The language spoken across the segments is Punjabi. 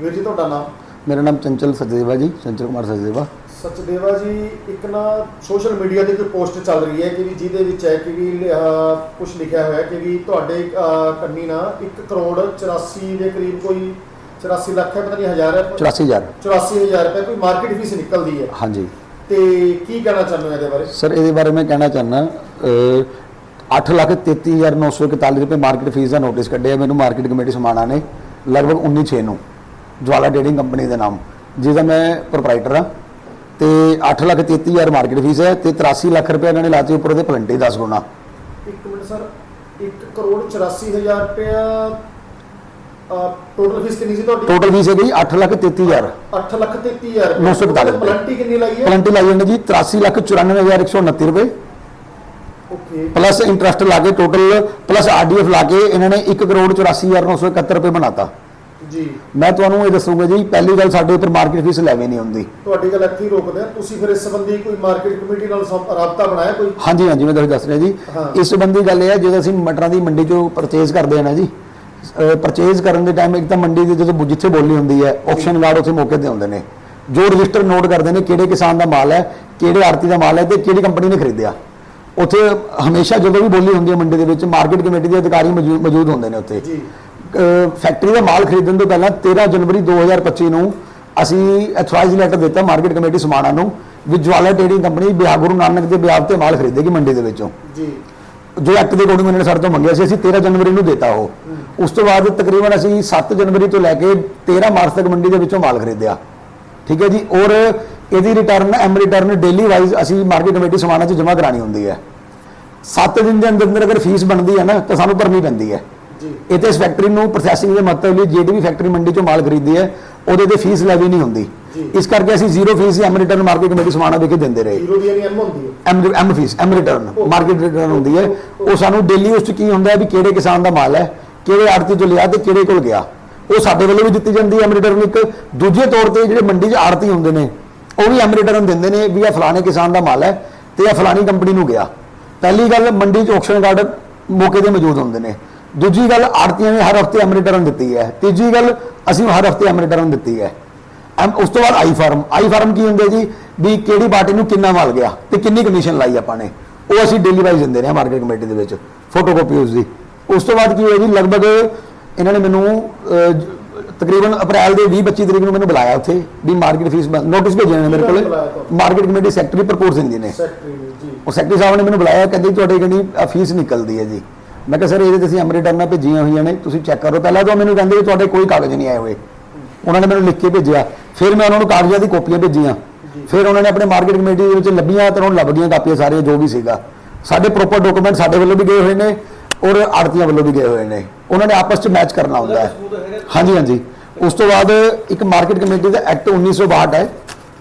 ਵੀਰ ਜੀ ਤੁਹਾਡਾ ਨਾਮ? ਮੇਰਾ ਨਾਮ ਚੰਚਲ ਸਚਦੇਵਾ ਜੀ ਚੰਚਲ ਕੁਮਾਰ ਸਚਦੇਵਾ। ਸਚਦੇਵਾ ਜੀ ਇੱਕ ਨਾ ਸੋਸ਼ਲ ਮੀਡੀਆ ਤੇ ਕੋਈ ਪੋਸਟ ਚੱਲ ਰਹੀ ਹੈ ਕਿ ਵੀ ਜਿਹਦੇ ਵਿੱਚ ਹੈ ਕਿ ਵੀ ਕੁਝ ਲਿਖਿਆ ਹੋਇਆ ਹੈ ਕਿ ਵੀ ਤੁਹਾਡੇ ਕੰਨੀ ਨਾ 1 ਕਰੋੜ 84 ਦੇ ਕਰੀਬ ਕੋਈ 84 ਲੱਖ ਹੈ ਪਤਾ ਨਹੀਂ ਹਜ਼ਾਰ ਹੈ। 84000 84000 ਰੁਪਏ ਕੋਈ ਮਾਰਕੀਟ ਫੀਸ ਨਿਕਲਦੀ ਹੈ। ਹਾਂਜੀ। ਤੇ ਕੀ ਕਹਿਣਾ ਚਾਹੁੰਦੇ ਹੋ ਇਹਦੇ ਬਾਰੇ? ਸਰ ਇਹਦੇ ਬਾਰੇ ਮੈਂ ਕਹਿਣਾ ਚਾਹੁੰਦਾ 8 ਲੱਖ 33941 ਰੁਪਏ ਮਾਰਕੀਟ ਫੀਸ ਦਾ ਨੋਟਿਸ ਕੱਢਿਆ। ਮੈਨੂੰ ਮਾਰਕੀਟ ਕਮੇਟੀ ਸਮਾਣਾ ਨੇ ਲਗਭਗ 19 ਛੇ ਨੂੰ। ਜਵਾਲਾ ਟ੍ਰੇਡਿੰਗ ਕੰਪਨੀ ਦੇ ਨਾਮ। ਜਿਹਦਾ ਮੈਂ ਪ੍ਰੋਪਰਾਈਟਰ ਹਾਂ ਤੇ 8 ਲੱਖ 33000 ਮਾਰਕੀਟ ਫੀਸ ਹੈ ਤੇ 83 ਲੱਖ ਰੁਪਏ ਇਹਨਾਂ ਨੇ ਲਾਤੀ ਉੱਪਰ ਉਹਦੇ ਪਲੰਟੀ 10 ਗੁਣਾ। ਇੱਕ ਮਿੰਟ ਸਰ 1 ਕਰੋੜ 84000 ਰੁਪਏ ਟੋਟਲ ਫੀਸ ਕਿੰਨੀ ਸੀ ਤੁਹਾਡੀ? ਟੋਟਲ ਫੀਸ ਹੈਗੀ 8 ਲੱਖ 33000 8 ਲੱਖ 33000 ਨੌ ਸੌ ਇਕਤਾਲੀ ਰੁਪਏ। ਪਲੰਟੀ ਕਿੰਨੀ ਲਾਈ ਹੈ? ਪਲੰਟੀ ਲਾਈ ਜਾਂਦੀ ਜੀ 83 ਲੱਖ 94129 ਰੁਪਏ। ਓਕੇ। ਪਲੱਸ ਇੰਟਰਸਟ ਲਾ ਕੇ ਟੋਟਲ ਪਲੱਸ ਆਰਡੀਐਫ ਲਾ ਕੇ ਇਹਨਾਂ ਨੇ 1 ਕਰੋੜ 84971 ਰੁਪਏ ਬਣਾਤਾ। ਜੀ। ਮੈਂ ਤੁਹਾਨੂੰ ਇਹ ਦੱਸੂਗਾ ਜੀ ਪਹਿਲੀ ਗੱਲ ਸਾਡੇ ਉੱਪਰ ਮਾਰਕੀਟ ਫੀਸ ਲੈਵੇਂ ਨਹੀਂ ਹੁੰਦੀ। ਤੁਹਾਡੀ ਗੱਲ ਇੱਥੇ ਰੋਕਦੇ ਆ। ਤੁਸੀਂ ਫਿਰ ਇਸ ਸੰਬੰਧੀ ਕੋਈ ਮਾਰਕੀਟ ਕਮੇਟੀ ਨਾਲ ਰਾਬਤਾ ਬਣਾਇਆ ਕੋਈ? ਹਾਂਜੀ ਹਾਂਜੀ ਮੈਂ ਤੁਹਾਨੂੰ ਦੱਸ ਰਿਹਾ ਜੀ। ਇਸ ਸੰਬੰਧੀ ਗੱਲ ਇਹ ਹੈ ਜਦੋਂ ਅਸੀਂ ਮਟਰਾਂ ਦੀ ਮੰਡੀ ਚੋਂ ਪਰਚੇਜ਼ ਕਰਦੇ ਹਾਂ ਨਾ ਜੀ ਪਰਚੇਜ਼ ਕਰਨ ਦੇ ਟਾਈਮ ਇੱਕ ਤਾਂ ਮੰਡੀ ਦੀ ਜਦੋਂ ਜਿੱਥੇ ਬੋਲੀ ਹੁੰਦੀ ਹੈ ਆਪਸ਼ਨ ਗਾਰਡ ਉੱਥੇ ਮੌਕੇ ਤੇ ਹੁੰਦੇ ਨੇ। ਜੋ ਰਜਿਸਟਰ ਨੋਟ ਕਰਦੇ ਨੇ ਕਿਹੜੇ ਕਿਸਾਨ ਦਾ ਮਾਲ ਹੈ ਕਿਹੜੇ ਆੜਤੀ ਦਾ ਮਾਲ ਹੈ ਤੇ ਕਿਹੜੀ ਕੰਪਨੀ ਨੇ ਖਰੀਦਿਆ। ਉੱਥੇ ਹਮੇਸ਼ਾ ਜਦੋਂ ਵੀ ਬੋਲੀ ਹੁੰਦੀ ਹੈ ਮੰਡੀ ਦੇ ਵਿੱਚ ਮਾਰਕੀਟ ਕਮੇਟੀ ਦੇ ਅਧਿਕਾਰੀ ਮੌਜੂ- ਮੌਜੂਦ ਹੁੰਦੇ ਨੇ ਉੱਥੇ। ਫੈਕਟਰੀ ਦਾ ਮਾਲ ਖਰੀਦਣ ਤੋਂ ਪਹਿਲਾਂ 13 ਜਨਵਰੀ 2025 ਨੂੰ ਅਸੀਂ ਐਥੋਰਾਈਜ਼ ਲੈਟਰ ਦਿੱਤਾ ਮਾਰਕੀਟ ਕਮੇਟੀ ਸਮਾਣਾ ਨੂੰ ਵੀ ਜਵਾਲਾ ਟ੍ਰੇਡਿੰਗ ਕੰਪਨੀ ਬਿਹਾਰ ਗੁਰੂ ਨਾਨਕ ਦੇ ਬਿਹਾਰ ਤੇ ਮਾਲ ਖਰੀਦੇਗੀ ਮੰਡੀ ਦੇ ਵਿੱਚੋਂ। ਜੀ। ਜੋ ਐਕਟ ਦੇ ਅਕੋਰਡਿੰਗ ਉਹਨਾਂ ਨੇ ਸਾਡੇ ਤੋਂ ਮੰਗਿਆ ਸੀ ਅਸੀਂ 13 ਜਨਵਰੀ ਨੂੰ ਦਿੱਤਾ ਉਹ। ਉਸ ਤੋਂ ਬਾਅਦ ਤਕਰੀਬਨ ਅਸੀਂ 7 ਜਨਵਰੀ ਤੋਂ ਲੈ ਕੇ 13 ਮਾਰਚ ਤੱਕ ਮੰਡੀ ਦੇ ਵਿੱਚੋਂ ਮਾਲ ਖਰੀਦਿਆ। ਠੀਕ ਹੈ ਜੀ? ਔਰ ਇਹਦੀ return M return daily wise ਅਸੀਂ ਮਾਰਕੀਟ ਕਮੇਟੀ ਸਮਾਣਾ 'ਚ ਜਮ੍ਹਾਂ ਕਰਾਣੀ ਹੁੰਦੀ ਹੈ। 7 ਦਿਨ ਦੇ ਅੰਦਰ ਅੰਦਰ ਅਗਰ ਫੀਸ ਬਣਦੀ ਹੈ ਨਾ ਤਾਂ ਸਾਨੂੰ ਭਰਨੀ ਪੈਂਦੀ ਹੈ। ਤੇ ਇਸ ਫੈਕਟਰੀ ਨੂੰ ਪ੍ਰੋਸੈਸਿੰਗ ਦੇ ਮਹੱਤਵ ਲਈ ਜਿਹੜੀ ਵੀ ਫੈਕਟਰੀ ਮੰਡੀ ਚੋਂ ਮਾਲ ਖਰੀਦਦੀ ਹੈ ਉਹਦੇ ਤੇ ਫੀਸ ਲੈਵੀ ਨਹੀਂ ਹੁੰਦੀ। ਇਸ ਕਰਕੇ ਅਸੀਂ zero fee M return market committee Samana ਵਿਖੇ ਦਿੰਦੇ ਰਹੇ। ਜ਼ੀਰੋ ਦੀ ਐਮ ਹੁੰਦੀ ਹੈ। M M fee M return market return ਹੁੰਦੀ ਹੈ। ਉਹ ਸਾਨੂੰ ਡੇਲੀ ਉਸ 'ਚ ਕੀ ਹੁੰਦਾ ਹੈ ਵੀ ਕਿਹੜੇ ਕਿਸਾਨ ਦਾ ਮਾਲ ਹੈ ਕਿਹੜੇ ਆੜਤੀ ਤੋਂ ਲਿਆ ਤੇ ਕਿਹੜੇ ਕੋਲ ਗਿਆ। ਉਹ ਸਾਡੇ ਵੱਲੋਂ ਵੀ ਦਿੱਤੀ ਜਾਂਦੀ ਹੈ ਐਮ ਰਿਟਰਨ ਇੱਕ। ਦੂਜੇ ਤੌਰ ਤੇ ਜਿਹੜੇ ਮੰਡੀ 'ਚ ਆੜਤੀ ਹੁੰਦੇ ਨੇ ਉਹ ਵੀ ਐਮ ਰਿਟਰਨ ਦਿੰਦੇ ਨੇ ਵੀ ਇਹ ਫਲਾਣੇ ਕਿਸਾਨ ਦਾ ਮਾਲ ਹੈ ਤੇ ਇਹ ਫਲਾਣੀ ਕੰਪਨੀ ਨੂੰ ਗਿਆ। ਪਹਿਲੀ ਗੱਲ ਮੰਡੀ 'ਚ ਆਕਸ਼ਨ ਕਾਰਡ ਮੌਕੇ ਤੇ ਮੌਜੂਦ ਹੁੰਦੇ ਨੇ। ਦੂਜੀ ਗੱਲ ਆੜਤੀਆਂ ਨੇ ਹਰ ਹਫ਼ਤੇ ਐਮ ਰਿਟਰਨ ਦਿੱਤੀ ਹੈ। ਤੀਜੀ ਗੱਲ ਅਸੀਂ ਹਰ ਹਫ਼ਤੇ ਐਮ ਰਿਟਰਨ ਦਿੱਤੀ ਹੈ। ਐਮ ਉਸ ਤੋਂ ਬਾਅਦ ਆਈ ਫਾਰਮ। ਆਈ ਫਾਰਮ ਕੀ ਹੁੰਦੇ ਜੀ? ਵੀ ਕਿਹੜੀ ਪਾਰਟੀ ਨੂੰ ਕਿੰਨਾ ਮਾਲ ਗਿਆ ਤੇ ਕਿੰਨੀ ਕਮਿਸ਼ਨ ਲਾਈ ਆਪਾਂ ਨੇ। ਉਹ ਅਸੀਂ ਡੇਲੀ ਵਾਈਜ਼ ਦਿੰਦੇ ਰਹੇ ਮਾਰਕੀਟ ਕਮੇਟੀ ਦੇ ਵਿੱਚ ਫੋਟੋਕਾਪੀ ਉਸ ਦੀ। ਉਸ ਤੋਂ ਬਾਅਦ ਕੀ ਹੋਇਆ ਜੀ? ਲਗਭਗ ਇਹਨਾਂ ਨੇ ਮੈਨੂੰ ਤਕਰੀਬਨ ਅਪ੍ਰੈਲ ਦੇ 20 25 ਤਰੀਕ ਨੂੰ ਮੈਨੂੰ ਬੁਲਾਇਆ ਉੱਥੇ ਵੀ ਮਾਰਕੀਟ ਫੀਸ ਨੋਟਿਸ ਭੇਜਿਆ ਨੇ ਮੇਰੇ ਕੋਲ? ਮਾਰਕੀਟ ਕਮੇਟੀ ਸੈਕਟਰੀ ਪ੍ਰਪੋਰ ਸਿੰਘ ਜੀ ਨੇ। ਸੈਕਟਰੀ ਨੇ ਜੀ। ਉਹ ਸੈਕਟਰੀ ਸਾਹਿਬ ਨੇ ਮੈਨੂੰ ਬੁਲਾਇਆ ਕਹਿੰਦੇ ਤੁਹਾਡੇ ਕਿੰਨੀ ਫੀਸ ਨਿਕਲਦੀ ਹੈ ਜੀ। ਮੈਂ ਕਿਹਾ ਸਰ ਇਹਦੇ ਤੇ ਅਸੀਂ ਰਿਟਰਨਾਂ ਭੇਜੀਆਂ ਹੋਈਆਂ ਨੇ ਤੁਸੀਂ ਚੈੱਕ ਕਰੋ। ਪਹਿਲਾਂ ਤਾਂ ਉਹ ਮੈਨੂੰ ਕਹਿੰਦੇ ਵੀ ਤੁਹਾਡੇ ਕੋਈ ਕਾਗਜ਼ ਨਹੀਂ ਆਏ ਹੋਏ। ਉਹਨਾਂ ਨੇ ਮੈਨੂੰ ਲਿਖ ਕੇ ਭੇਜਿਆ। ਫਿਰ ਮੈਂ ਉਹਨਾਂ ਨੂੰ ਕਾਗਜ਼ਾਂ ਦੀ ਕਾਪੀਆਂ ਭੇਜੀਆਂ। ਫਿਰ ਉਹਨਾਂ ਨੇ ਆਪਣੇ ਮਾਰਕੀਟ ਕਮੇਟੀ ਦੇ ਵਿੱਚ ਲੱਭੀਆਂ ਤੇ ਉਹਨਾਂ ਲੱਭ ਗਈਆਂ ਕਾਪੀਆਂ ਸਾਰੀਆਂ ਜੋ ਵੀ ਸੀਗਾ। ਸਾਡੇ ਪ੍ਰੋਪਰ ਡਾਕੂਮੈਂਟ ਸਾਡੇ ਵੱਲੋਂ ਵੀ ਗਏ ਹੋਏ ਨੇ ਔਰ ਆੜਤੀਆਂ ਵੱਲੋਂ ਵੀ ਗਏ ਹੋਏ ਨੇ। ਉਹਨਾਂ ਨੇ ਆਪਸ ਵਿੱਚ ਮੈਚ ਕਰਨਾ ਹੁੰਦਾ ਹੈ। ਹਾਂਜੀ ਹਾਂਜੀ। ਉਸ ਤੋਂ ਬਾਅਦ ਇੱਕ ਮਾਰਕੀਟ ਕਮੇਟੀ ਦਾ ਐਕਟ 1962 ਹੈ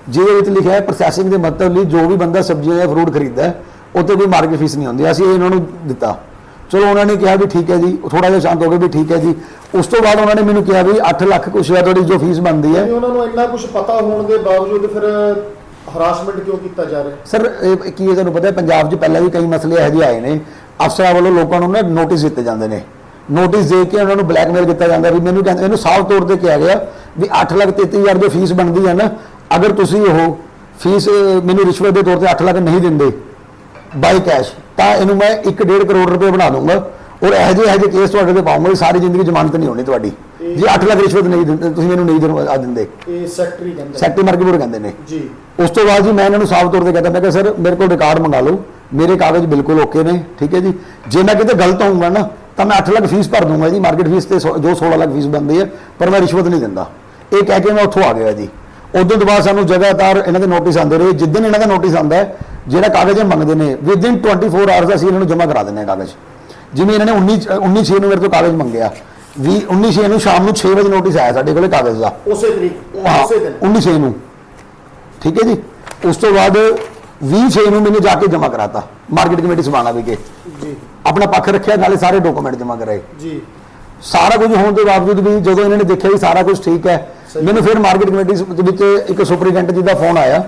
ਜਿਹਦੇ ਵਿੱਚ ਲਿਖਿਆ ਹੈ ਪ੍ਰੋਸੈਸਿੰਗ ਦੇ ਮਤਲਬ ਲਈ ਜੋ ਵੀ ਬੰਦਾ ਸਬਜ਼ੀਆਂ ਜਾਂ ਫਰੂਟ ਖਰੀਦਦਾ ਹੈ ਉਹ ਤੇ ਕੋਈ ਮਾਰਕੀਟ ਫੀਸ ਨਹੀਂ ਹੁੰਦੀ। ਅਸੀਂ ਇਹਨਾਂ ਨੂੰ ਦਿੱਤਾ। ਚਲੋ ਉਹਨਾਂ ਨੇ ਕਿਹਾ ਵੀ ਠੀਕ ਹੈ ਜੀ ਥੋੜਾ ਜਿਹਾ ਸ਼ਾਂਤ ਹੋ ਗਏ ਵੀ ਠੀਕ ਹੈ ਜੀ। ਉਸ ਤੋਂ ਬਾਅਦ ਉਹਨਾਂ ਨੇ ਮੈਨੂੰ ਕਿਹਾ ਵੀ 8 ਲੱਖ ਕੁਛ ਹੈ ਤੁਹਾਡੀ ਜੋ ਫੀਸ ਬਣਦੀ ਹੈ। ਉਹਨਾਂ ਨੂੰ ਇੰਨਾ ਕੁਝ ਪਤਾ ਹੋਣ ਦੇ ਬਾਵਜੂਦ ਫਿਰ ਹਰਾਸਮੈਂਟ ਕਿਉਂ ਕੀਤਾ ਜਾ ਰਿਹਾ? ਸਰ ਇਹ ਕੀ ਹੈ ਤੁਹਾਨੂੰ ਪਤਾ ਹੈ ਪੰਜਾਬ 'ਚ ਪਹਿਲਾਂ ਵੀ ਕਈ ਮਸਲੇ ਇਹੋ ਜਿਹੇ ਆਏ ਨੇ। ਅਫਸਰਾਂ ਵੱਲੋਂ ਲੋਕਾਂ ਨੂੰ ਨਾ ਨੋਟਿਸ ਦਿੱਤੇ ਜਾਂਦੇ ਨੇ। ਨੋਟਿਸ ਦੇ ਕੇ ਉਹਨਾਂ ਨੂੰ ਬਲੈਕਮੇਲ ਕੀਤਾ ਜਾਂਦਾ ਵੀ ਮੈਨੂੰ ਕਹਿੰਦੇ ਇਹਨੂੰ ਸਾਫ਼ ਤੌਰ ਤੇ ਕਿਹਾ ਗਿਆ ਵੀ 8 ਲੱਖ 33000 ਜੋ ਫੀਸ ਬਣਦੀ ਹੈ ਨਾ ਅਗਰ ਤੁਸੀਂ ਉਹ ਫੀਸ ਮੈਨੂੰ ਰਿਸ਼ਵਤ ਦੇ ਤੌਰ ਤੇ 8 ਲੱਖ ਨਹੀਂ ਦਿੰਦੇ ਬਾਈ ਕੈਸ਼ ਤਾਂ ਇਹਨੂੰ ਮੈਂ 1.5 ਕਰੋੜ ਰੁਪਏ ਬਣਾ ਦੂੰਗਾ ਔਰ ਇਹੋ ਜਿਹੇ ਇਹੋ ਜਿਹੇ ਕੇਸ ਤੁਹਾਡੇ ਤੇ ਪਾਉਂਗਾ ਸਾਰੀ ਜ਼ਿੰਦਗੀ ਜ਼ਮਾਨਤ ਨਹੀਂ ਹੋਣੀ ਤੁਹਾਡੀ। ਜੇ 8 ਲੱਖ ਰਿਸ਼ਵਤ ਨਹੀਂ ਦਿੰਦੇ ਤੁਸੀਂ ਮੈਨੂੰ ਨਹੀਂ ਦਿੰਦੇ ਦਿੰਦੇ। ਇਹ ਸੈਕਟਰੀ ਕਹਿੰਦਾ ਸੈਕਟਰੀ ਮਾਰਕੀਟ ਕਹਿੰਦੇ ਨੇ। ਜੀ। ਉਸ ਤੋਂ ਬਾਅਦ ਜੀ ਮੈਂ ਇਹਨਾਂ ਨੂੰ ਸਾਫ਼ ਤੌਰ ਤੇ ਕਹਿੰਦਾ ਮੈਂ ਕਿਹਾ ਸਰ ਮੇਰੇ ਕੋਲ ਰਿਕਾਰਡ ਮੰਗਾ ਲਓ। ਮੇਰੇ ਕਾਗਜ਼ ਬਿਲਕੁਲ ਓਕੇ ਨੇ ਠੀਕ ਹੈ ਜੀ? ਜੇ ਮੈਂ ਕਿਤੇ ਗਲਤ ਹੋਊਂਗਾ ਨਾ ਤਾਂ ਮੈਂ 8 ਲੱਖ ਫੀਸ ਭਰ ਦੂੰਗਾ ਜੀ। ਮਾਰਕੀਟ ਫੀਸ ਤੇ ਜੋ 16 ਲੱਖ ਫੀਸ ਬਣਦੀ ਹੈ ਪਰ ਮੈਂ ਰਿਸ਼ਵਤ ਨਹੀਂ ਦਿੰਦਾ। ਇਹ ਕਹਿ ਕੇ ਮੈਂ ਉੱਥੋਂ ਆ ਗਿਆ ਜੀ। ਉਦੋਂ ਤੋਂ ਬਾਅਦ ਸਾਨੂੰ ਜਗ੍ਹਾਤਾਰ ਇਹਨਾਂ ਦੇ ਨੋਟਿਸ ਆਉਂਦੇ ਰਹੇ। ਜਿੱਦਨ ਇਹਨਾਂ ਦਾ ਨੋਟਿਸ ਆਉਂਦਾ ਹੈ ਜਿਹੜਾ ਕਾਗਜ਼ ਇਹ ਮੰਗਦੇ ਨੇ ਵਿਦਿਨ 24 ਆਵਰਸ ਅਸੀਂ ਇਹਨਾਂ ਨੂੰ ਜਮ੍ਹਾਂ ਕਰਾ ਦਿੰਦੇ ਹਾਂ ਕਾਗਜ਼। ਜਿਵੇਂ ਇਹਨਾਂ ਨੇ 19 19 ਛੇ ਨੂੰ ਮੇਰੇ ਤੋਂ ਕਾਗਜ਼ ਮੰਗਿਆ। 20 19 ਛੇ ਨੂੰ ਸ਼ਾਮ ਨੂੰ 6 ਵਜੇ ਨੋਟਿਸ ਆਇਆ ਸਾਡੇ ਕੋਲੇ ਕਾਗਜ਼ ਦਾ। ਉਸੇ ਤਰੀਕ ਉਸੇ ਦਿਨ। 19 ਛੇ ਨੂੰ। ਠੀਕ ਹੈ ਜੀ? ਉਸ ਤੋਂ ਬਾਅਦ 20 ਛੇ ਨੂੰ ਮੈਨੂੰ ਜਾ ਕੇ ਜਮ੍ਹਾਂ ਕਰਾਤਾ ਮਾਰਕੀਟ ਕਮੇਟੀ ਸਮਾਣਾ ਵਿਖੇ। ਜੀ। ਆਪਣਾ ਪੱਖ ਰੱਖਿਆ ਨਾਲੇ ਸਾਰੇ ਡਾਕੂਮੈਂਟ ਜਮ੍ਹਾਂ ਕਰਾਏ। ਜੀ। ਸਾਰਾ ਕੁਝ ਹੋਣ ਦੇ ਬਾਵਜੂਦ ਵੀ ਜਦੋਂ ਇਹਨਾਂ ਨੇ ਦੇਖਿਆ ਵੀ ਸਾਰਾ ਕੁਝ ਠੀਕ ਹੈ। ਮੈਨੂੰ ਫਿਰ ਮਾਰਕੀਟ ਕਮੇਟੀ ਦੇ ਵਿੱਚ ਇੱਕ ਸੁਪਰੀਡੈਂਟ ਜੀ ਦਾ ਫੋਨ ਆਇਆ।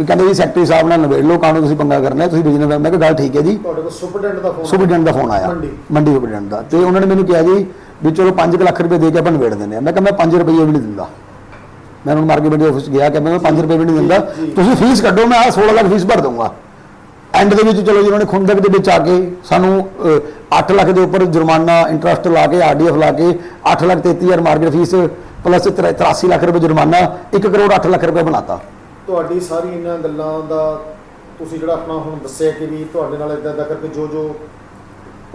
ਵੀ ਕਹਿੰਦੇ ਜੀ ਸੈਕਟਰੀ ਸਾਹਿਬ ਨਾਲ ਨਵੇੜ ਲਓ ਕਾਹਨੂੰ ਤੁਸੀਂ ਪੰਗਾ ਕਰਨਾ ਹੈ, ਤੁਸੀਂ ਬਿਜ਼ਨਸ ਮੈਂ ਕਿਹਾ ਗੱਲ ਠੀਕ ਹੈ ਜੀ। ਤੁਹਾਡੇ ਕੋਲ ਸੁਪਰਡੈਂਟ ਦਾ ਫੋਨ ਸੁਪਰੀਡੈਂਟ ਦਾ ਫੋਨ ਆਇਆ। ਮੰਡੀ। ਮੰਡੀ ਸੁਪਰੀਡੈਂਟ ਦਾ। ਤੇ ਉਹਨਾਂ ਨੇ ਮੈਨੂੰ ਕਿਹਾ ਜੀ ਵੀ ਚਲੋ 5 ਲੱਖ ਰੁਪਏ ਦੇ ਕੇ ਆਪਾਂ ਨਿਬੇੜ ਦਿੰਦੇ ਆ ਮੈਂ ਕਿਹਾ ਮੈਂ 5 ਰੁਪਏ ਵੀ ਨਹੀਂ ਦਿੰਦਾ। ਮੈਂ ਉਹਨੂੰ ਮਾਰਕੀਟ ਦੇ ਆਫਿਸ ਗਿਆ ਕਿ ਮੈਂ 5 ਰੁਪਏ ਵੀ ਨਹੀਂ ਦਿੰਦਾ। ਤੁਸੀਂ ਫੀਸ ਕੱਢੋ ਮੈਂ ਆਹ 16 ਲੱਖ ਫੀਸ ਭਰ ਦਊਂਗਾ। ਐਂਡ ਦੇ ਵਿੱਚ ਚਲੋ ਜੀ ਉਹਨਾਂ ਨੇ ਖੁੰਦਕ ਦੇ ਵਿੱਚ ਆ ਕੇ ਸਾਨੂੰ 8 ਲੱਖ ਦੇ ਉੱਪਰ ਜੁਰਮਾਨਾ ਇੰਟਰਸਟ ਲਾ ਕੇ ਆਰਡੀਐਫ ਲਾ ਕੇ 8 lakh 33000 market fee plus 83 lakh ਰੁਪਏ ਜੁਰਮਾਨਾ 1 ਕਰੋੜ 8 ਲੱਖ ਰੁਪਏ ਬਣਾਤਾ। ਤੁਹਾਡੀ ਸਾਰੀ ਇਹਨਾਂ ਗੱਲਾਂ ਦਾ ਤੁਸੀਂ ਜਿਹੜਾ ਆਪਣਾ ਹੁਣ ਦੱਸਿਆ ਕਿ ਵੀ ਤੁਹਾਡੇ ਨਾਲ ਇਦਾਂ ਦਾ ਕਰਕੇ ਜੋ ਜੋ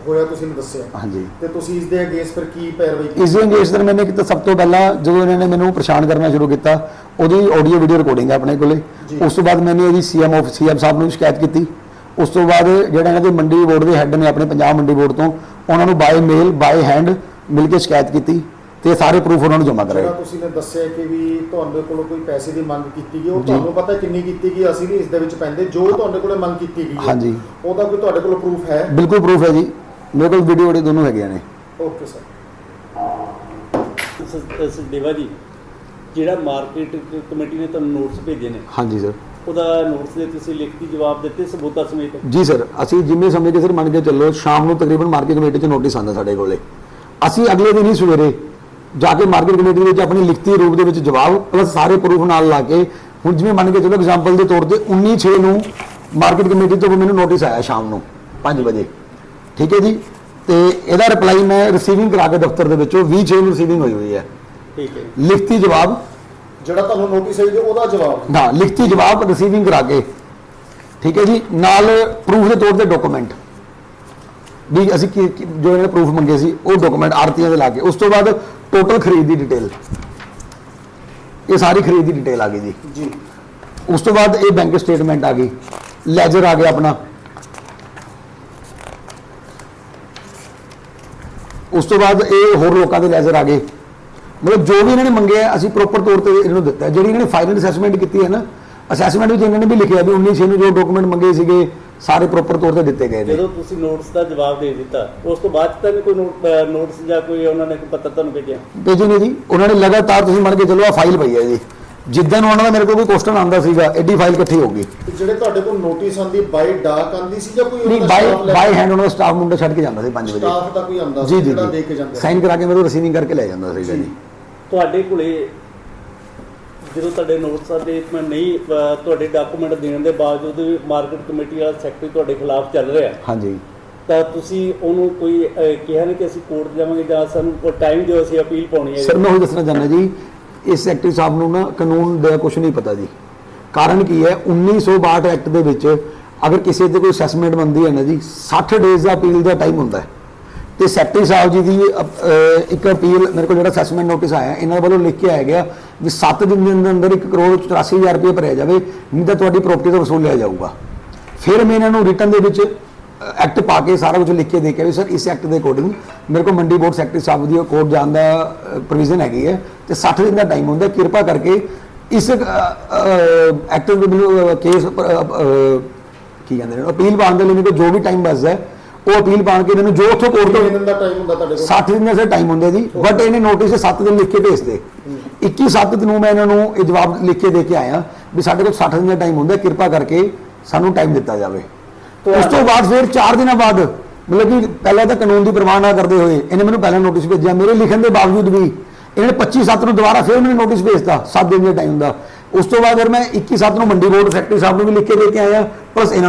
ਹੋਇਆ ਤੁਸੀਂ ਮੈਨੂੰ ਦੱਸਿਆ। ਹਾਂਜੀ। ਤੇ ਤੁਸੀਂ ਇਸ ਦੇ ਅਗੇਂਸਟ ਫਿਰ ਕੀ ਪੈਰਵਾਈ ਕੀਤੀ? ਇਸ ਦੇ ਅੰਗੇਜ ਸਰ ਮੈंने ਕੀਤਾ ਸਭ ਤੋਂ ਪਹਿਲਾਂ ਜਦੋਂ ਇਹਨਾਂ ਨੇ ਮੈਨੂੰ ਪਰੇਸ਼ਾਨ ਕਰਨਾ ਸ਼ੁਰੂ ਕੀਤਾ ਉਹਦੀ ਆਡੀਓ ਵੀਡੀਓ ਰਿਕਾਰਡਿੰਗ ਹੈ ਆਪਣੇ ਕੋਲੇ। ਉਸ ਤੋਂ ਬਾਅਦ ਮੈंने ਇਹਦੀ ਸੀਐਮ ਆਫ ਸੀਐਮ ਸਾਹਿਬ ਨੂੰ ਸ਼ਿਕਾਇਤ ਕੀਤੀ। ਉਸ ਤੋਂ ਬਾਅਦ ਜਿਹੜਾ ਇਹਨਾਂ ਦੇ ਮੰਡੀ ਬੋਰਡ ਦੇ ਹੈੱਡ ਨੇ ਆਪਣੇ ਪੰਜਾਬ ਮੰਡੀ ਬੋਰਡ ਤੋਂ ਉਹਨਾਂ ਨੂੰ ਬਾਈ ਮੇਲ ਬਾਈ ਹੈਂਡ ਮਿਲ ਕੇ ਸ਼ਿਕਾਇਤ ਕੀਤੀ। ਤੇ ਇਹ ਸਾਰੇ ਪ੍ਰੂਫ ਉਹਨਾਂ ਨੂੰ ਜਮ੍ਹਾਂ ਕਰਾਏ। ਜਿਹੜਾ ਤੁਸੀਂ ਨੇ ਦੱਸਿਆ ਕਿ ਵੀ ਤੁਹਾਡੇ ਕੋਲੋਂ ਕੋਈ ਪੈਸੇ ਦੀ ਮੰਗ ਕੀਤੀ ਗਈ ਉਹ ਜੀ। ਤੁਹਾਨੂੰ ਪਤਾ ਕਿੰਨੀ ਕੀਤੀ ਗਈ ਅਸੀਂ ਨਹੀਂ ਇਸ ਦੇ ਵਿੱਚ ਪੈਂਦੇ। ਜੋ ਤੁਹਾਡੇ ਕੋਲੇ ਮੰਗ ਕੀਤੀ ਗਈ ਹੈ ਹਾਂਜੀ। ਉਹਦਾ ਕੋਈ ਤੁਹਾਡੇ ਕੋਲ ਪ੍ਰੂਫ ਹੈ? ਬਿਲਕੁਲ ਪ੍ਰੂਫ ਹੈ ਜੀ। ਮੇਰੇ ਕੋਲ ਵੀਡੀਓ ਵੀਡੀਓ ਦੋਨੋਂ ਹੈਗੀਆਂ ਨੇ। ਓਕੇ ਸਰ ਸ- ਸਚਦੇਵਾ ਜੀ ਜਿਹੜਾ ਮਾਰਕੀਟ ਕਮੇਟੀ ਨੇ ਤੁਹਾਨੂੰ ਨੋਟਿਸ ਭੇਜੇ ਨੇ ਹਾਂਜੀ ਸਰ ਉਹਦਾ ਨੋਟਿਸ ਦੇ ਤੁਸੀਂ ਲਿਖਤੀ ਜਵਾਬ ਦਿੱਤੇ ਸਬੂਤਾਂ ਸਮੇਤ? ਜੀ ਸਰ ਅਸੀਂ ਜਿੰਨੇ ਸਮੇਂ ਕੇ ਸਰ ਮੰਨ ਕੇ ਚੱਲੋ ਸ਼ਾਮ ਨੂੰ ਤਕਰੀਬਨ ਮਾਰਕੀਟ ਕਮੇਟੀ 'ਚ ਨੋਟਿਸ ਆਉਂਦਾ ਸਾਡੇ ਕੋਲੇ। ਅਸੀਂ ਅਗਲੇ ਦਿਨ ਹੀ ਸਵੇਰੇ ਜਾ ਕੇ ਮਾਰਕੀਟ ਕਮੇਟੀ ਦੇ ਵਿੱਚ ਆਪਣੀ ਲਿਖਤੀ ਰੂਪ ਦੇ ਵਿੱਚ ਜਵਾਬ ਪਲੱਸ ਸਾਰੇ ਪ੍ਰੂਫ ਨਾਲ ਲਾ ਕੇ ਹੁਣ ਜਿਵੇਂ ਮੰਨ ਕੇ ਚੱਲੋ ਐਗਜ਼ਾਮਪਲ ਦੇ ਤੌਰ ਤੇ 19 6 ਨੂੰ ਮਾਰਕੀਟ ਕਮੇਟੀ ਤੋਂ ਮੈਨੂੰ ਨੋਟਿਸ ਆਇਆ ਸ਼ਾਮ ਨੂੰ 5 ਵਜੇ। ਠੀਕ ਹੈ ਜੀ? ਤੇ ਇਹਦਾ ਰਿਪਲਾਈ ਮੈਂ ਰਿਸੀਵਿੰਗ ਕਰਾ ਕੇ ਦਫ਼ਤਰ ਦੇ ਵਿੱਚੋਂ 20 6 ਨੂੰ ਰਿਸੀਵਿੰਗ ਹੋਈ ਹੋਈ ਹੈ। ਠੀਕ ਹੈ ਲਿਖਤੀ ਜਵਾਬ। ਜਿਹੜਾ ਤੁਹਾਨੂੰ ਨੋਟਿਸ ਆਈ ਜੀ ਉਹਦਾ ਜਵਾਬ। ਨਾ ਲਿਖਤੀ ਜਵਾਬ ਰਿਸੀਵਿੰਗ ਕਰਾ ਕੇ। ਠੀਕ ਹੈ ਜੀ? ਨਾਲ ਪ੍ਰੂਫ ਦੇ ਤੌਰ ਤੇ ਡਾਕੂਮੈਂਟ ਵੀ ਅਸੀਂ ਜੋ ਇਹਨਾਂ ਨੇ ਪ੍ਰੂਫ ਮੰਗੇ ਸੀ ਉਹ ਡਾਕੂਮੈਂਟ ਆਰਤੀਆਂ ਦੇ ਲਾ ਕੇ। ਉਸ ਤੋਂ ਬਾਅਦ ਟੋਟਲ ਖਰੀਦ ਦੀ ਡਿਟੇਲ ਇਹ ਸਾਰੀ ਖਰੀਦ ਦੀ ਡਿਟੇਲ ਆ ਗਈ ਜੀ। ਜੀ। ਉਸ ਤੋਂ ਬਾਅਦ ਇਹ ਬੈਂਕ ਸਟੇਟਮੈਂਟ ਆ ਗਈ। ਲੈਜਰ ਆ ਗਿਆ ਆਪਣਾ। ਉਸ ਤੋਂ ਬਾਅਦ ਇਹ ਹੋਰ ਲੋਕਾਂ ਦੇ ਲੈਜਰ ਆ ਗਏ। ਮਤਲਬ ਜੋ ਵੀ ਇਹਨਾਂ ਨੇ ਮੰਗਿਆ ਅਸੀਂ ਪ੍ਰੋਪਰ ਤੌਰ ਤੇ ਇਹਨਾਂ ਨੂੰ ਦਿੱਤਾ। ਜਿਹੜੀ ਇਹਨਾਂ ਨੇ ਫਾਈਨਲ ਅਸੈਸਮੈਂਟ ਕੀਤੀ ਹੈ ਨਾ ਅਸੈਸਮੈਂਟ ਵਿੱਚ ਇਹਨਾਂ ਨੇ ਵੀ ਲਿਖਿਆ ਵੀ 19 ਛੇ ਨੂੰ ਜੋ ਡਾਕੂਮੈਂਟ ਮੰਗੇ ਸੀਗੇ ਸਾਰੇ ਪ੍ਰੋਪਰ ਤੌਰ ਤੇ ਦਿੱਤੇ ਗਏ ਨੇ। ਜਦੋਂ ਤੁਸੀਂ ਨੋਟਿਸ ਦਾ ਜਵਾਬ ਦੇ ਦਿੱਤਾ ਉਸ ਤੋਂ ਬਾਅਦ ਤਾਂ ਨਹੀਂ ਕੋਈ ਨੋਟ- ਅਹ ਨੋਟਿਸ ਜਾਂ ਕੋਈ ਉਹਨਾਂ ਨੇ ਕੋਈ ਪੱਤਰ ਤੁਹਾਨੂੰ ਭੇਜਿਆ? ਭੇਜੇ ਨੇ ਜੀ। ਉਹਨਾਂ ਨੇ ਲਗਾਤਾਰ ਤੁਸੀਂ ਮੰਨ ਕੇ ਚੱਲੋ ਆ ਫਾਈਲ ਪਈ ਹੈ ਜੀ। ਜਿੱਦਾਂ ਨੂੰ ਉਹਨਾਂ ਦਾ ਮੇਰੇ ਕੋਲ ਕੋਈ ਕੁਐਸਚਨ ਆਉਂਦਾ ਸੀਗਾ ਐਡੀ ਫਾਈਲ ਇਕੱਠੀ ਹੋ ਗਈ। ਤੇ ਜਿਹੜੇ ਤੁਹਾਡੇ ਕੋਲ ਨੋਟਿਸ ਆਂਦੀ ਬਾਈ ਡਾਕ ਆਂਦੀ ਸੀ ਜਾਂ ਕੋਈ ਨਹੀਂ ਬਾਈ ਬਾਈ ਹੈਂਡ ਉਹਨਾਂ ਦਾ ਸਟਾਫ ਮੁੰਡਾ ਛੱਡ ਕੇ ਜਾਂਦਾ ਸੀ 5 ਵਜੇ। ਸਟਾਫ ਦਾ ਕੋਈ ਆਂਦਾ ਜੀ ਸੀ ਜੀ ਜਿਹੜਾ ਦੇ ਕੇ ਜਾਂਦਾ ਸਾਈਨ ਕਰਾ ਕੇ ਮੇਰੇ ਰਿਸੀਵਿੰਗ ਕਰਕੇ ਲੈ ਜਾਂਦਾ ਸੀਗਾ ਜੀ। ਜੀ। ਤੁਹਾਡੇ ਕੋਲੇ ਜਦੋਂ ਤੁਹਾਡੇ ਨੋਟਿਸ ਦੇ ਮੈਂ ਨਹੀਂ ਤੁਹਾਡੇ ਡਾਕੂਮੈਂਟ ਦੇਣ ਦੇ ਬਾਵਜੂਦ ਵੀ ਮਾਰਕੀਟ ਕਮੇਟੀ ਵਾਲਾ ਸੈਕਟਰੀ ਤੁਹਾਡੇ ਖਿਲਾਫ ਚੱਲ ਰਿਹਾ। ਹਾਂਜੀ। ਤਾਂ ਤੁਸੀਂ ਉਹਨੂੰ ਕੋਈ ਕਿਹਾ ਨਹੀਂ ਕਿ ਅਸੀਂ ਕੋਰਟ ਜਾਵਾਂਗੇ ਜਾਂ ਸਾਨੂੰ ਕੋਈ ਟਾਈਮ ਦਿਓ ਅਸੀਂ ਅਪੀਲ ਪਾਉਣੀ ਹੈ। ਸਰ ਮੈਂ ਉਹ ਦੱਸਣਾ ਚਾਹੁੰਦਾ ਜੀ ਇਸ ਸੈਕਟਰੀ ਸਾਹਿਬ ਨੂੰ ਨਾ ਕਾਨੂੰਨ ਦਾ ਕੁਝ ਨਹੀਂ ਪਤਾ ਜੀ। ਕਾਰਨ ਕੀ ਹੈ 1962 ਐਕਟ ਦੇ ਵਿੱਚ ਅਗਰ ਕਿਸੇ ਤੇ ਕੋਈ ਅਸੈਸਮੈਂਟ ਬੰਦੀ ਹੈ ਨਾ ਜੀ 60 ਡੇਜ਼ ਦਾ ਅਪੀਲ ਦਾ ਟਾਈਮ ਹੁੰਦਾ ਹੈ। ਤੇ ਸੈਕਟਰੀ ਸਾਹਿਬ ਜੀ ਦੀ ਅਪ- ਇੱਕ ਅਪੀਲ, ਮੇਰੇ ਕੋਲ ਜਿਹੜਾ ਅਸੈਸਮੈਂਟ ਨੋਟਿਸ ਆਇਆ, ਇਹਨਾਂ ਵੱਲੋਂ ਲਿਖ ਕੇ ਆਇਆ ਗਿਆ ਵੀ 7 ਦਿਨ ਦੇ ਅੰਦਰ ਅੰਦਰ 1 ਕਰੋੜ 84000 ਰੁਪਏ ਭਰਿਆ ਜਾਵੇ, ਨਹੀਂ ਤਾਂ ਤੁਹਾਡੀ ਪ੍ਰਾਪਰਟੀ ਵਸੂਲ ਲਿਆ ਜਾਊਗਾ। ਫਿਰ ਮੈਂ ਇਹਨਾਂ ਨੂੰ ਰਿਟਰਨ ਦੇ ਵਿੱਚ ਐਕਟ ਪਾ ਕੇ ਸਾਰਾ ਕੁਝ ਲਿਖ ਕੇ ਦੇ ਕੇ ਵੀ ਸਰ, ਇਸ ਐਕਟ ਦੇ ਅਕੋਰਡਿੰਗ ਮੇਰੇ ਕੋਲ ਮੰਡੀ ਬੋਰਡ ਸੈਕਟਰੀ ਸਾਹਿਬ ਦੀ ਕੋਰਟ ਜਾਣ ਦਾ ਪ੍ਰੋਵੀਜ਼ਨ ਹੈਗੀ ਹੈ ਤੇ 60 ਦਿਨ ਦਾ ਟਾਈਮ ਹੁੰਦਾ, ਕਿਰਪਾ ਕਰਕੇ ਇਸ ਐਕਟ ਦੇ ਮੈਨੂੰ ਕੇਸ ਕੀ ਕਹਿੰਦੇ ਨੇ, ਅਪੀਲ ਪਾਉਣ ਦੇ ਲਈ ਮੇਰੇ ਕੋਲ ਜੋ ਵੀ ਟਾਈਮ ਬਚਦਾ ਹੈ ਉਹ ਅਪੀਲ ਪਾਉਣ ਕੇ ਮੈਨੂੰ ਜੋ ਉੱਥੋਂ ਕੋਰਟ ਤੋਂ ਦਿਨ ਦਾ ਟਾਈਮ ਹੁੰਦਾ ਤੁਹਾਡੇ ਕੋਲ? 60 ਦਿਨ ਦਾ ਟਾਈਮ ਹੁੰਦਾ ਜੀ। ਬਟ ਇਹਨੇ ਨੋਟਿਸ 7 ਦਿਨ ਲਿਖ ਕੇ ਭੇਜਦੇ 21 7 ਨੂੰ ਮੈਂ ਇਹਨਾਂ ਨੂੰ ਇਹ ਜਵਾਬ ਲਿਖ ਕੇ ਦੇ ਕੇ ਆਇਆ ਵੀ ਸਾਡੇ ਕੋਲ 60 ਦਿਨ ਦਾ ਟਾਈਮ ਹੁੰਦਾ ਕਿਰਪਾ ਕਰਕੇ ਸਾਨੂੰ ਟਾਈਮ ਦਿੱਤਾ ਜਾਵੇ। ਉਸ ਤੋਂ ਬਾਅਦ ਫਿਰ 4 ਦਿਨਾਂ ਬਾਅਦ ਮਤਲਬ ਕਿ ਪਹਿਲਾਂ ਤਾਂ ਕਾਨੂੰਨ ਦੀ ਪਰਵਾਹ ਨਾ ਕਰਦੇ ਹੋਏ ਇਹਨੇ ਮੈਨੂੰ ਪਹਿਲਾਂ ਨੋਟਿਸ ਭੇਜਿਆ। ਮੇਰੇ ਲਿਖਣ ਦੇ ਬਾਵਜੂਦ ਵੀ ਇਹਨੇ 25 7 ਨੂੰ ਦੁਬਾਰਾ ਫਿਰ ਮੈਨੂੰ ਨੋਟਿਸ ਭੇਜਤਾ 7 ਦਿਨ ਦਾ ਟਾਈਮ ਦਾ। ਉਸ ਤੋਂ ਬਾਅਦ ਫਿਰ ਮੈਂ 21 7 ਨੂੰ ਮੰਡੀ ਬੋਰਡ ਸੈਕਟਰੀ ਸਾਹਿਬ ਨੂੰ ਵੀ ਲਿਖ ਕੇ ਦੇ ਕੇ ਆਇਆ ਪਲੱਸ ਇਹਨਾਂ